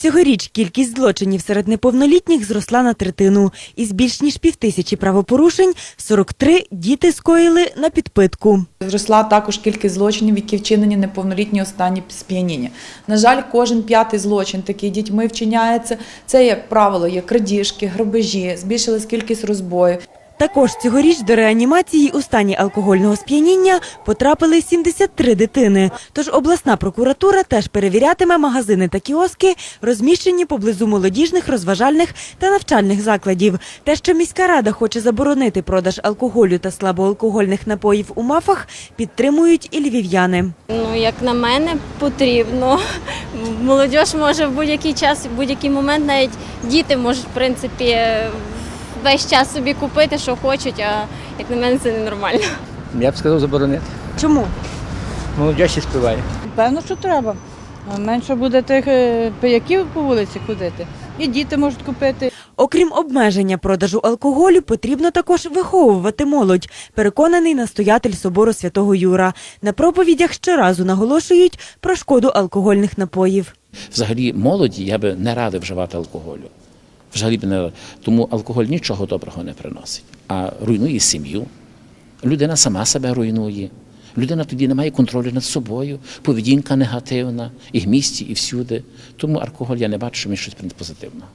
Цьогоріч кількість злочинів серед неповнолітніх зросла на третину. Із більш ніж півтисячі правопорушень 43 діти скоїли на підпитку. Зросла також кількість злочинів, які вчинені неповнолітні останні сп'яніння. На жаль, кожен п'ятий злочин такий дітьми вчиняється. Це, як правило, є крадіжки, грабежі, збільшилась кількість розбоїв. Також цьогоріч до реанімації у стані алкогольного сп'яніння потрапили 73 дитини. Тож обласна прокуратура теж перевірятиме магазини та кіоски, розміщені поблизу молодіжних, розважальних та навчальних закладів. Те, що міська рада хоче заборонити продаж алкоголю та слабоалкогольних напоїв у мафах, підтримують і львів'яни. Ну, як на мене, потрібно. Молодь може в будь-який час, в будь-який момент, навіть діти можуть, в принципі, весь час собі купити, що хочуть, а як на мене, це ненормально. Я б сказав заборонити. Чому? Молодь ще співає. Певно, що треба. Менше буде тих е, пияків по вулиці ходити. І діти можуть купити. Окрім обмеження продажу алкоголю, потрібно також виховувати молодь, переконаний настоятель собору святого Юра. На проповідях щоразу наголошують про шкоду алкогольних напоїв. Взагалі молоді я би не радив вживати алкоголю. Взагалі не тому алкоголь нічого доброго не приносить, а руйнує сім'ю. Людина сама себе руйнує. Людина тоді не має контролю над собою, поведінка негативна і в місті, і всюди. Тому алкоголь я не бачу, що він щось позитивного.